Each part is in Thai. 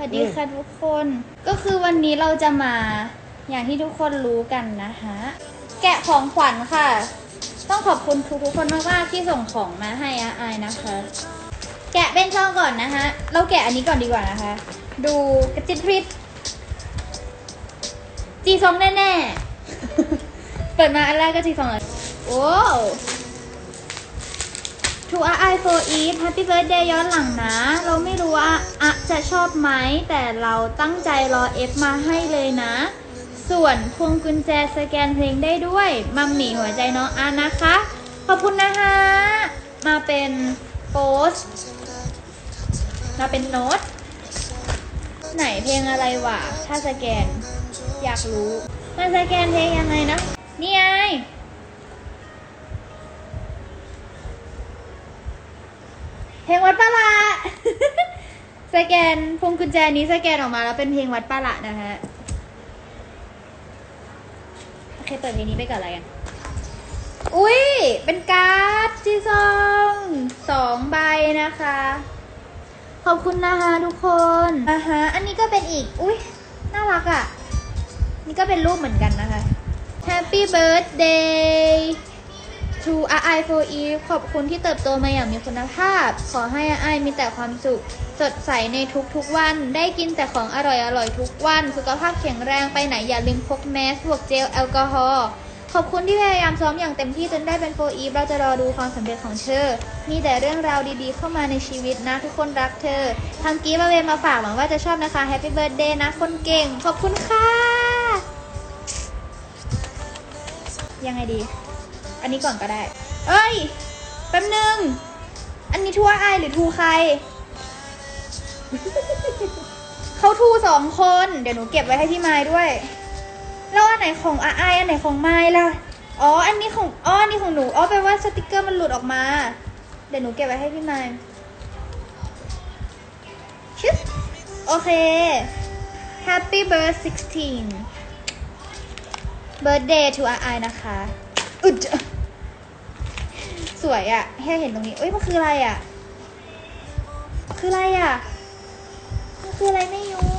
วัสดีค่ะทุกคน ก็คือวันนี้เราจะมาอย่างที่ทุกคนรู้กันนะคะ แกะของขวัญค่ะ ต้องขอบคุณทุกๆคนมากๆที่ส่งของมาให้อาอายนะคะ แกะเป็นช่องก่อนนะคะเราแกะอันนี้ก่อนดีกว่านะคะ ดูกระจิตพริษจีซองแน่ๆ เปิดมาอันแรกก็จีซองเลยโอ้ To I for Eve Happy Birthday ย้อนหลังนะ เราไม่รู้ว่าอะจะชอบไหม แต่เราตั้งใจรอ F มาให้เลยนะ ส่วนพวงกุญแจสแกนเพลงได้ด้วย มัมหมี่หัวใจน้องอานะคะ ขอบคุณนะคะมาเป็นโพสต์มาเป็นโน้ต ไหนเพลงอะไรวะ ถ้าสแกน อยากรู้ มันสแกนเพลงยังไงนะ นี่ไง เพลงวัดป้าละสแกนพวงกุญแจนี้สแกนออกมาแล้วเป็นเพลงวัดป้าละนะฮะ โอเคเปิดเพลงนี้ไปก่อนอะไรกัน อุ้ยเป็นการ์ดจีซองสองใบนะคะ ขอบคุณนะคะทุกคนอ่าฮะอันนี้ก็เป็นอีก อุ้ยน่ารักอะ่ะ นี่ก็เป็นรูปเหมือนกันนะคะ Happy birthday to I for Eve ขอบคุณที่เติบโตมาอย่างมีคุณภาพ ขอให้ไอมีแต่ความสุข สดใสในทุกๆวัน ได้กินแต่ของอร่อยๆทุกวัน สุขภาพแข็งแรงไปไหนอย่าลืมพกแมสบวกเจลแอลกอฮอล์ ขอบคุณที่พยายามซ้อมอย่างเต็มที่จนได้เป็นโฟอีฟเราจะรอดูความสำเร็จของเธอ มีแต่เรื่องราวดีๆเข้ามาในชีวิตนะ ทุกคนรักเธอทางกีมาเวมาฝากหวังว่าจะชอบนะคะแฮปปี้เบิร์ดเดย์นะคนเก่ง ขอบคุณค่ะ ยังไงดี นนี้ก่อนก็ได้ เอ้ย แป๊บนึง อันนี้ทัวไอหรือทูใคร เขาทูสองคน เดี๋ยวหนูเก็บไว้ให้พี่ไม้ด้วย แล้วอันไหนของอาไออันไหนของไม้ล่ะ อ๋อ อันนี้ของ อ๋อ อันนี้ของหนู อ๋อ แปลว่าสติกเกอร์มันหลุดออกมา เดี๋ยวหนูเก็บไว้ให้พี่ไม้ชึบโอเค Happy birthday 16 birthday to อาไอนะคะ อึด สวยอะแค่เห็นตรงนี้เอ้ยมันคืออะไรอะคืออะไรอะมันคืออะไรไม่รู้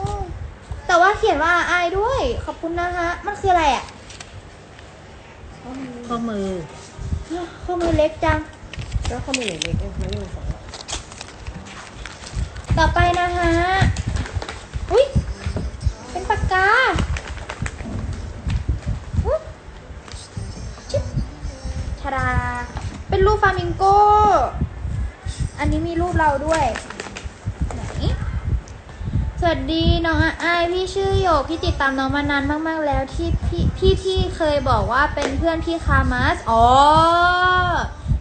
แต่ว่าเขียนว่าอายด้วย ขอบคุณนะคะ มันคืออะไรอะข้อมือข้อมือเล็กจัง แล้วข้อมือเล็กๆเนี่ยไม่มีสองหรอกต่อไปนะคะ อุ้ยเป็นปากกา ฟามิงโก อันนี้มีรูปเราด้วย ไหน สวัสดีน้องอายพี่ชื่อโยกพี่ติดตามน้องมานานมาก ๆ แล้วที่พี่พี่ที่เคยบอกว่าเป็นเพื่อนพี่คามัส อ๋อ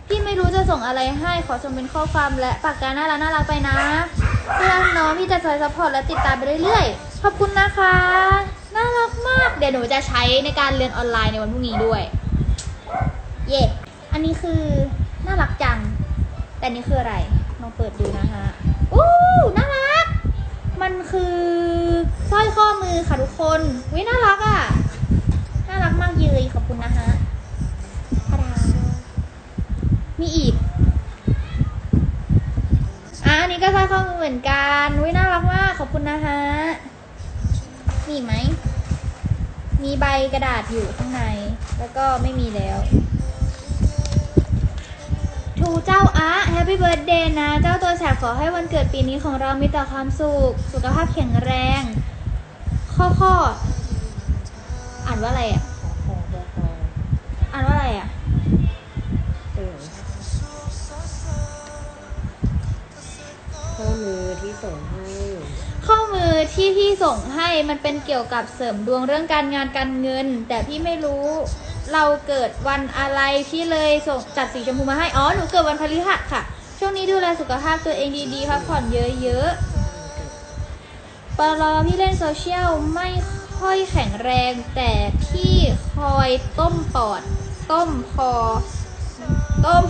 พี่ไม่รู้จะส่งอะไรให้ขอส่งเป็นข้อความและปากกาน่ารักน่ารักไปนะเพื่อนน้องพี่จะคอยซัพพอร์ตและติดตามไปเรื่อยๆ ขอบคุณนะคะ น่ารักมาก เดี๋ยวหนูจะใช้ในการเรียนออนไลน์ในวันพรุ่งนี้ด้วย เย่อันนี้คือ น่ารักจัง แต่นี่คืออะไรลองเปิดดูนะคะอู้น่ารัก มันคือสร้อยข้อมือค่ะทุกคนวิน่ารักอะ่ะ น่ารักมากเยยขอบคุณนะฮะทาดามีอีกอะอันนี้ก็สร้อยข้อมือเหมือนกันวิน่ารักมากขอบคุณนะฮะมีไหมมีใบกระดาษอยู่ข้างใน แล้วก็ไม่มีแล้ว ทูเจ้าอะแฮปปี้เบิร์ดเดย์นะ เจ้าตัวแสบขอให้วันเกิดปีนี้ของเรามีแต่ความสุข สุขภาพแข็งแรง ข้อข้อ อ่านว่าอะไรอะคอคอคออ่านว่าอะไรอะเออข้อมือที่ส่งให้ข้อมือที่พี่ส่งให้มันเป็นเกี่ยวกับเสริมดวงเรื่องการงานการเงิน แต่พี่ไม่รู้ เราเกิดวันอะไรพี่เลยส่งจัดสีชมพูมาให้ อ๋อ หนูเกิดวันพฤหัสค่ะ ช่วงนี้ดูแลสุขภาพตัวเองดีๆพักผ่อนเยอะๆปลอพี่เล่นโซเชียลไม่ค่อยแข็งแรง แต่พี่คอยต้มปอด ต้มคอ ต้ม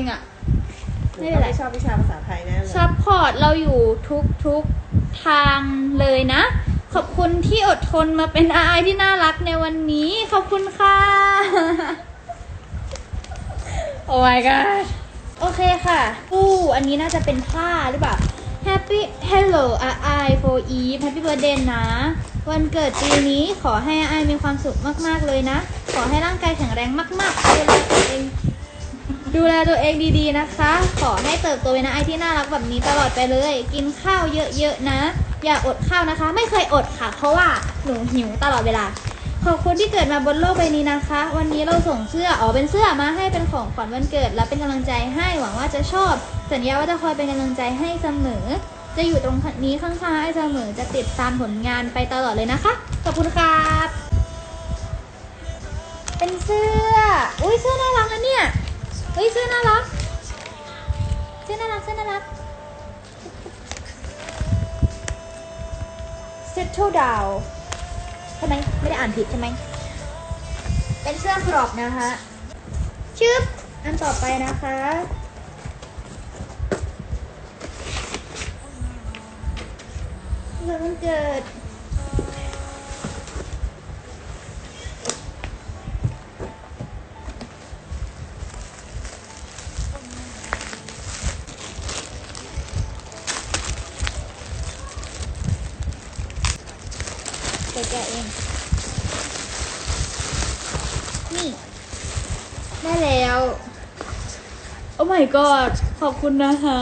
ริงๆอะไม่เป็นไรไม่ชอบวิชาภาษาไทยแน่เลยซัพพอร์ตเราอยู่ทุกทุกทางเลยนะ ขอบคุณที่อดทนมาเป็นอาไอที่น่ารักในวันนี้ ขอบคุณค่ะ โอ้ my god โอเคค่ะอู้อันนี้น่าจะเป็นผ้าหรือเปล่า Happy Hello I for Eve Happy Birthday นะ วันเกิดปีนี้ขอให้ไอมีความสุขมากๆเลยนะ ขอให้ร่างกายแข็งแรงมากๆดูแลตัวเอง ดูแลตัวเองดีๆนะคะ ขอให้เติบโตเป็นไอที่น่ารักแบบนี้ตลอดไปเลย กินข้าวเยอะๆนะ อย่าอดข้าวนะคะ ไม่เคยอดค่ะ เพราะว่าหนูหิวตลอดเวลา ขอบคุณที่เกิดมาบนโลกใบนี้นะคะ วันนี้เราส่งเสื้ออ๋อเป็นเสื้อมาให้เป็นของขวัญวันเกิด และเป็นกำลังใจให้หวังว่าจะชอบ สัญญาว่าจะคอยเป็นกำลังใจให้เสมอ จะอยู่ตรงนี้ข้างๆไอ้เสมอจะติดตามผลงานไปตลอดเลยนะคะ ขอบคุณครับ เป็นเสื้อ อุ้ยเสื้อน่ารัก ฮ้ยเสื้อน่ารัก เสื้อน่ารัก เสื้อน่ารัก Settle down ใช่ไหมไม่ได้อ่านผิดใช่ไหม เป็นเสื้อครอบนะคะ ชึบ อันต่อไปนะคะเกิดวันเกิด ไปแกะเอง นี่ ได้แล้ว โอ้ my god ขอบคุณนะคะ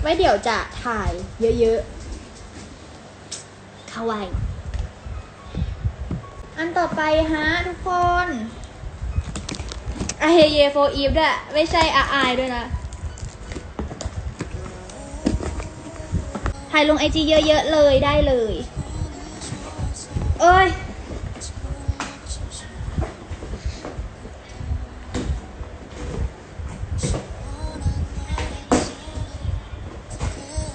ไว้เดี๋ยวจะถ่ายเยอะๆเข้าไว้ อันต่อไปฮะทุกคนอะเฮเยโฟอีฟด้วย ไม่ใช่อาอายด้วยนะ ถ่ายลงไอจีเยอะๆเลยได้เลย เอ้ย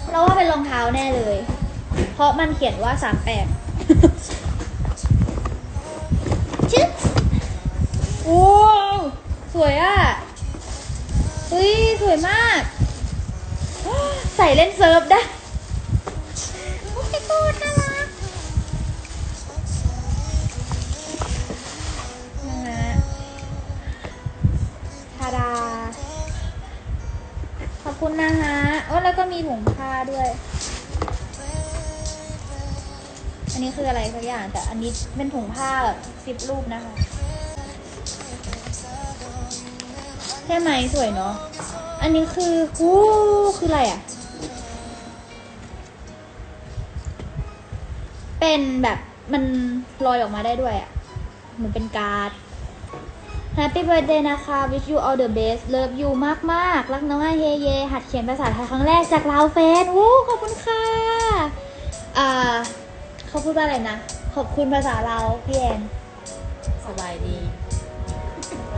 เราว่าเป็นรองเท้าแน่เลย เพราะมันเขียนว่าสามแปดชึบโอ้สวยอะเฮ้ย สวยมาก ใส่เล่นเซิร์ฟได้ คุณนะฮะโอ้แล้วก็มีถุงผ้าด้วย อันนี้คืออะไรสักอย่าง แต่อันนี้เป็นถุงผ้าแบบสิบรูปนะคะใช่ไหมสวยเนาะ อันนี้คืออู้คืออะไรอะ เป็นแบบมันลอยออกมาได้ด้วยอะ เหมือนเป็นการ์ด Happy birthday นะคะ wish you all the best love you มากมากๆรักน้องอาเฮเย หัดเขียนภาษาไทยครั้งแรกจากลาวเฟนวู้ขอบคุณค่ะอ่าเขาพูดว่าอะไรนะ ขอบคุณภาษาเราวพี่แอนสบายดี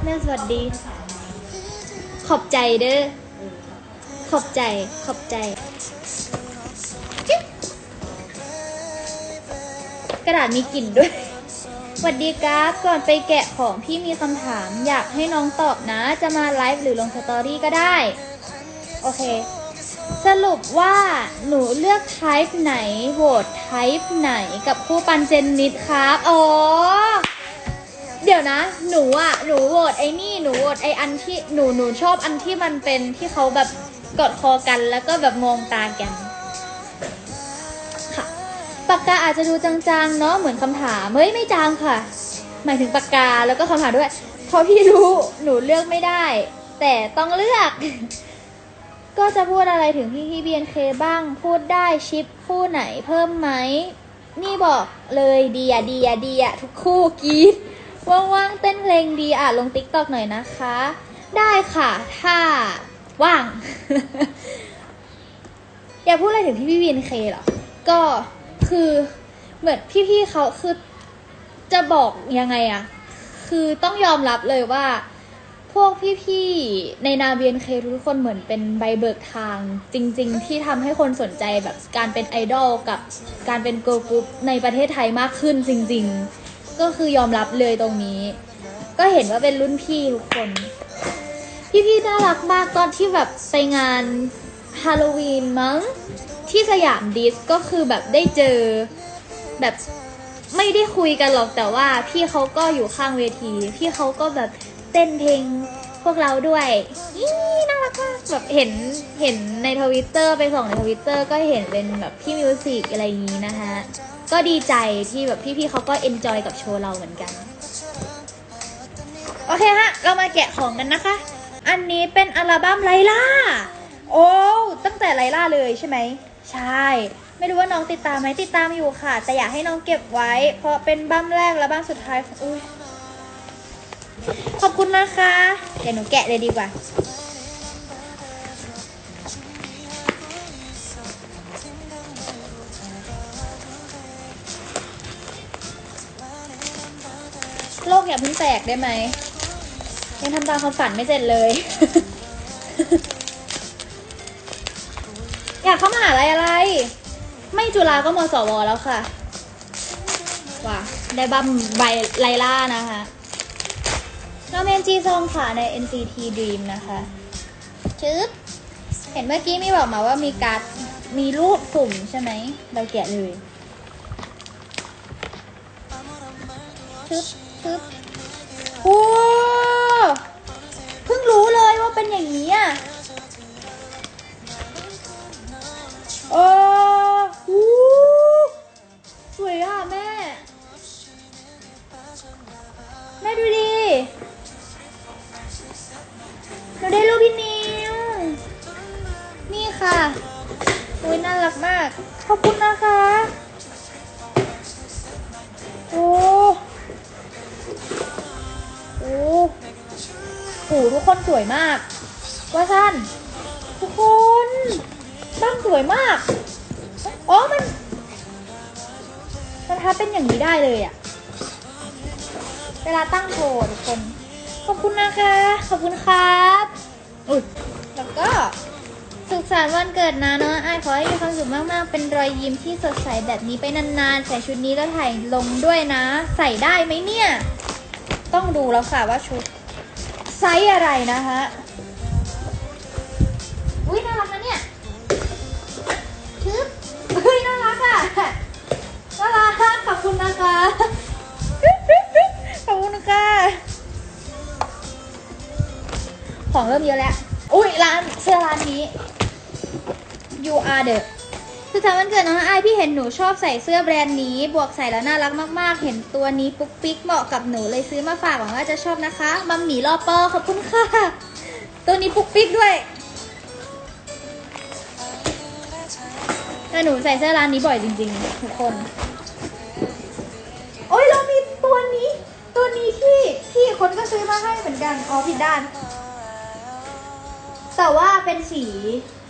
แม่สวัสดี ขอบใจเด้อขอบใจขอบใจจิ๊บกระดาษมีกลิ่นด้วยส วัสดีครับก่อนไปแกะของพี่มีคำถาม อยากให้น้องตอบนะ จะมาไลฟ์หรือลงสตอรี่ก็ได้ โอเค สรุปว่าหนูเลือก type ไหนโหวต type ไหนกับคู่ปันเจนนิดครับ อ๋อ เดี๋ยวนะ หนูอะหนูโหวตไอ้นี่ หนูโหวตไอ้อันที่ หนู หนูชอบอันที่มันเป็นที่เขาแบบกอดคอกันแล้วก็แบบมองตากันค่ ปากกาอาจจะดูจางๆเนาะเหมือนคำถามเฮ้ยไม่จางค่ะ หมายถึงปากกาแล้วก็คำถามด้วยเพราะพี่รู้หนูเลือกไม่ได้ แต่ต้องเลือก ก็จะพูดอะไรถึงพี่พี่ BNK บ้างพูดได้ชิปคู่ไหนเพิ่มไหมนี่บอกเลยดีอะดีอะดีอะทุกคู่กีดว่างๆเต้นเพลงดีอะลงติ๊กตอกหน่อยนะคะ ได้ค่ะ ถ้าว่าง อยากพูดอะไรถึงพี่พี่ BNK เหรอก็ คือเหมือนพี่ๆเขาคือจะบอกยังไงอะคือต้องยอมรับเลยว่า พวกพี่ๆในนาเบียนเคทุกคนเหมือนเป็นใบเบิกทางจริง ๆ ที่ทำให้คนสนใจแบบการเป็นไอดอลกับการเป็นเกิร์ลกรุ๊ปในประเทศไทยมากขึ้นจริง ๆ ก็คือยอมรับเลยตรงนี้ ก็เห็นว่าเป็นรุ่นพี่ทุกคน พี่ๆน่ารักมากตอนที่แบบไปงาน ฮาโลวีนมั้งที่สยามดิสก็คือแบบได้เจอแบบไม่ได้คุยกันหรอกแต่ว่าพี่เขาก็อยู่ข้างเวที พี่เขาก็แบบเต้นเพลงพวกเราด้วยอีน่ารักมากแบบเห็นเห็นในทวิตเตอร์ไปส่องในทวิตเตอร์ก็เห็นเป็นแบบพี่มิวสิกอะไรอย่างนี้นะคะก็ดีใจที่แบบพี่ๆเขาก็เอนจอยกับโชว์เราเหมือนกัน โอเคฮะ เรามาแกะของกันนะคะ อันนี้เป็นอัลบั้มไลล่า โอ้ตั้งแต่ไลล่าเลยใช่ไหมใช่ ไม่รู้ว่าน้องติดตามไหมติดตามอยู่ค่ะ แต่อยากให้น้องเก็บไว้ เพราะเป็นบั้มแรกและบั้มสุดท้ายของอุ้ยขอบคุณนะคะ เดี๋ยวหนูแกะเลยดีกว่า โลกอย่าเพิ่งแตกได้ไหมยังทำตามความฝันไม่เสร็จเลย อยากเข้ามหาลัยอะไร ไม่จุฬาก็มสวแล้วค่ะว้าได้บัมใบไลล่านะคะเราเมนจีซองค่ะใน NCT Dream นะคะชึบเห็นเมื่อกี้มีบอกมาว่ามีการ์ดมีรูปสุ่มใช่ไหมเราแกะเลยชึบ อุ้ยน่ารักมาก ขอบคุณนะคะ โอ้ โอ้โหทุกคนสวยมาก ว่าสั้นทุกคนบ้านสวยมาก อ๋อ มันมันทับเป็นอย่างนี้ได้เลยอะเวลาตั้งโชว์ทุกคน ขอบคุณนะคะ ขอบคุณครับ อุ้ยแล้วก็ สุขสันต์วันเกิดนะเนาะไอขอให้มีความสุขมากๆ เป็นรอยยิ้มที่สดใสแบบนี้ไปนานๆ ใส่ชุดนี้ก็ถ่ายลงด้วยนะ ใส่ได้ไหมเนี่ย ต้องดูแล้วค่ะว่าชุดไซส์อะไรนะคะอุ้ยน่ารักนะเนี่ยชึบอุ้ยน่ารักอะน่ารักขอบคุณนะคะขอบคุณค่ะของเริ่มเยอะแล้วอุ้ยร้านเสื้อร้านนี้ you are the คือสามวันเกิดน้องไอพี่เห็นหนูชอบใส่เสื้อแบรนด์นี้ บวกใส่แล้วน่ารักมากๆ เห็นตัวนี้ปุ๊กปิ๊กเหมาะกับหนูเลยซื้อมาฝากหวังว่าจะชอบนะคะมัมหมี่รอปอขอบคุณค่ะ ตัวนี้ปุ๊กปิ๊กด้วยแต่หนูใส่เสื้อร้านนี้บ่อยจริงๆทุกคน โอ้ยเรามีตัวนี้ ตัวนี้ที่ที่คนก็ซื้อมาให้เหมือนกันอ๋อผิดด้าน แต่ว่าเป็นสี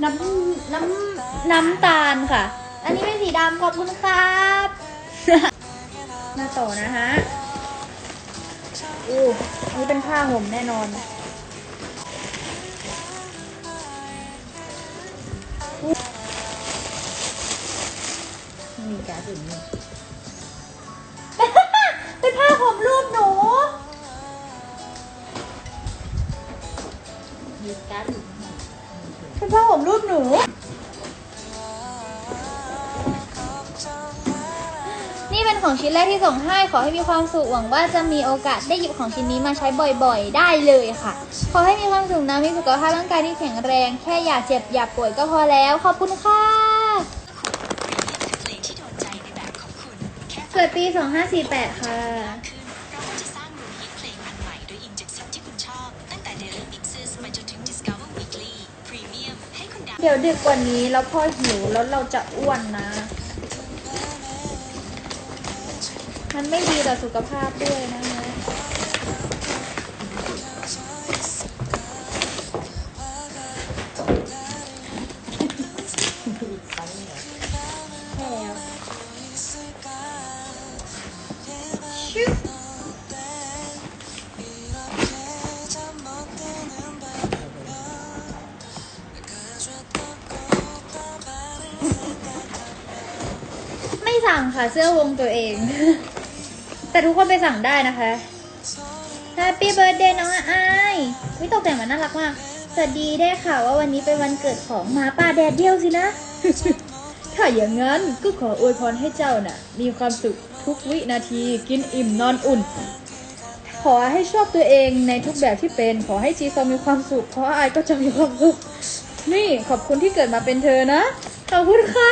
น้ำน้ำน้ำตาลค่ะ อันนี้เป็นสีดำขอบคุณครับมาต่อนะฮะอู้อันนี้เป็นผ้าห่มแน่นอนมีการ์ดอื่น นูนี่เป็นของชิ้นแรกที่ส่งให้ขอให้มีความสุขหวังว่าจะมีโอกาสได้หยิบของชิ้นนี้มาใช้บ่อยๆ ได้เลยค่ะ ขอให้มีความสุขนะมีสุขภาพร่างกายที่แข็งแรง แค่อย่าเจ็บอย่าป่วยก็พอแล้ว ขอบคุณค่ะเพลงที่โดนใจในแบบของคุณแค่เกิดปี 2548 ค่ะ ดาวเดี๋ยวดึกกว่านี้แล้วพ่อหิวแล้วเราจะอ้วนนะ มันไม่ดีต่อสุขภาพด้วยนะคะ สั่งค่ะเสื้อวงตัวเอง แต่ทุกคนไปสั่งได้นะคะ Happy Birthday น้องอายวิตกแต่งมันน่ารักมาก สวัสดีได้ค่ะว่าวันนี้เป็นวันเกิดของหมาป่าแดดเดียวสินะ ถ้าอย่างนั้นก็ขออวยพรให้เจ้าน่ะ มีความสุขทุกวินาทีกินอิ่มนอนอุ่น ขอให้ชอบตัวเองในทุกแบบที่เป็น ขอให้จีซอมีความสุขเพราะอายก็จะมีความสุข นี่ขอบคุณที่เกิดมาเป็นเธอนะ ขอบคุณค่ะ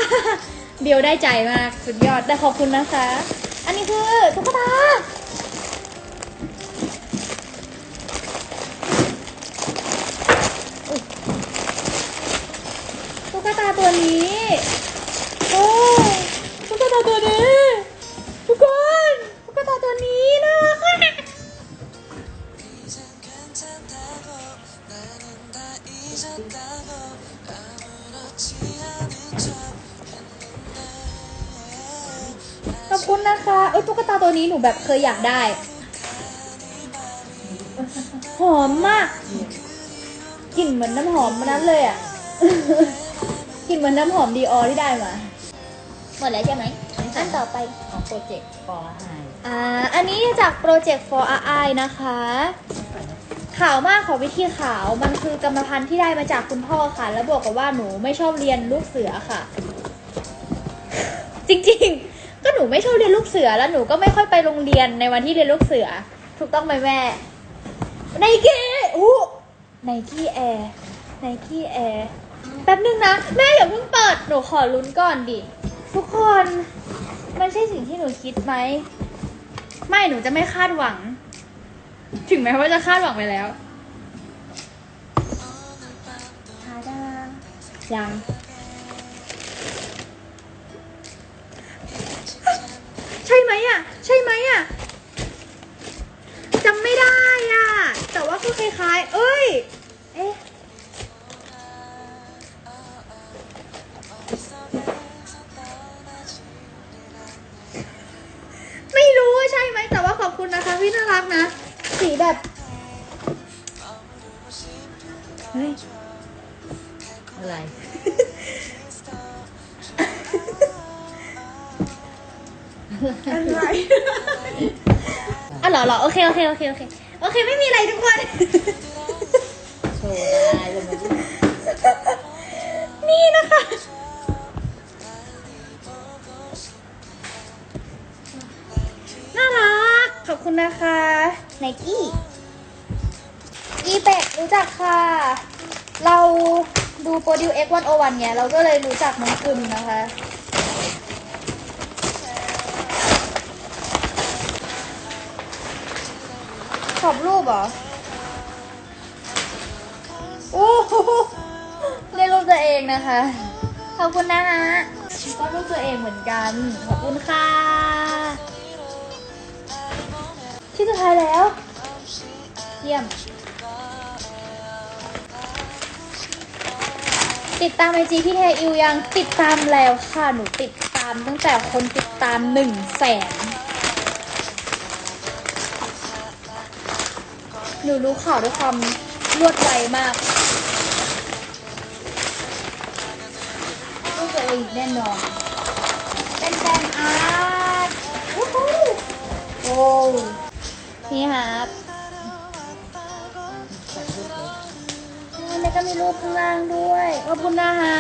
เดียวได้ใจมาก สุดยอด แต่ขอบคุณนะคะ อันนี้คือตุ๊กตาตุ๊กตาตัวนี้ เอ้ยตุ๊กตาตัวนี้หนูแบบเคยอยากได้ หอมมากกลิ่นเหมือนน้ำหอมมันนั้นเลยอะกลิ่นเหมือนน้ำหอมดีออที่ได้มา หมดแล้วใช่ไหมอันต่อไปของโปรเจกต์ปอไฮอ่า อันนี้จากโปรเจกต์ for RI นะคะ ขาวมากของวิธีขาว มันคือกรรมพันธุ์ที่ได้มาจากคุณพ่อค่ะ แล้วบอกกับว่าหนูไม่ชอบเรียนลูกเสือค่ะ จริงๆ ก็หนูไม่ชอบเรียนลูกเสือแล้วหนูก็ไม่ค่อยไปโรงเรียนในวันที่เรียนลูกเสือ ถูกต้องไหมแม่ไนกี้อู้ไนกี้แอร์ไนกี้แอร์แป๊บนึงนะแม่อย่าเพิ่งเปิดหนูขอลุ้นก่อนดิทุกคนมันใช่สิ่งที่หนูคิดไหมไม่หนูจะไม่คาดหวัง ถึงแม้ว่าจะคาดหวังไปแล้วทาดายัง มอะ ใช่ไหมอะจำไม่ได้อะ แต่ว่าก็คล้ายๆ เอ้ย เอ๊ะไม่รู้ว่าใช่ไหม แต่ว่าขอบคุณนะคะพี่น่ารักนะ สีแบบ เฮ้ย อะไร อะไรอะเหรอเหรอโอเคโอเคโอเคโอเคโอเคไม่มีอะไรทุกคนโชว์ได้เลยนี่นะคะน่ารักขอบคุณนะคะไนกี้อีเบกรู้จักค่ะ เราดูโปรดิวเอ็กวันโอวันเนี่ยเราก็เลยรู้จักน้องกึมนะคะ ขอบรูปเหรอ โอ้โหเรียกรูปตัวเองนะคะ ขอบคุณนะฮะก็รูปตัวเองเหมือนกัน ขอบคุณค่ะ ที่สุดท้ายแล้ว เยี่ยม ติดตามไอจีพี่เทอิวยังติดตามแล้วค่ะ หนูติดตามตั้งแต่คนติดตามหนึ่งแสน หนูรู้ข่าวด้วยความรวดไวมากรู้ตัวเองแน่นอนเป็นแฟนอาร์ตโอ้นี่ครับแล้วก็มีรูปข้างล่างด้วยขอบคุณนะฮะ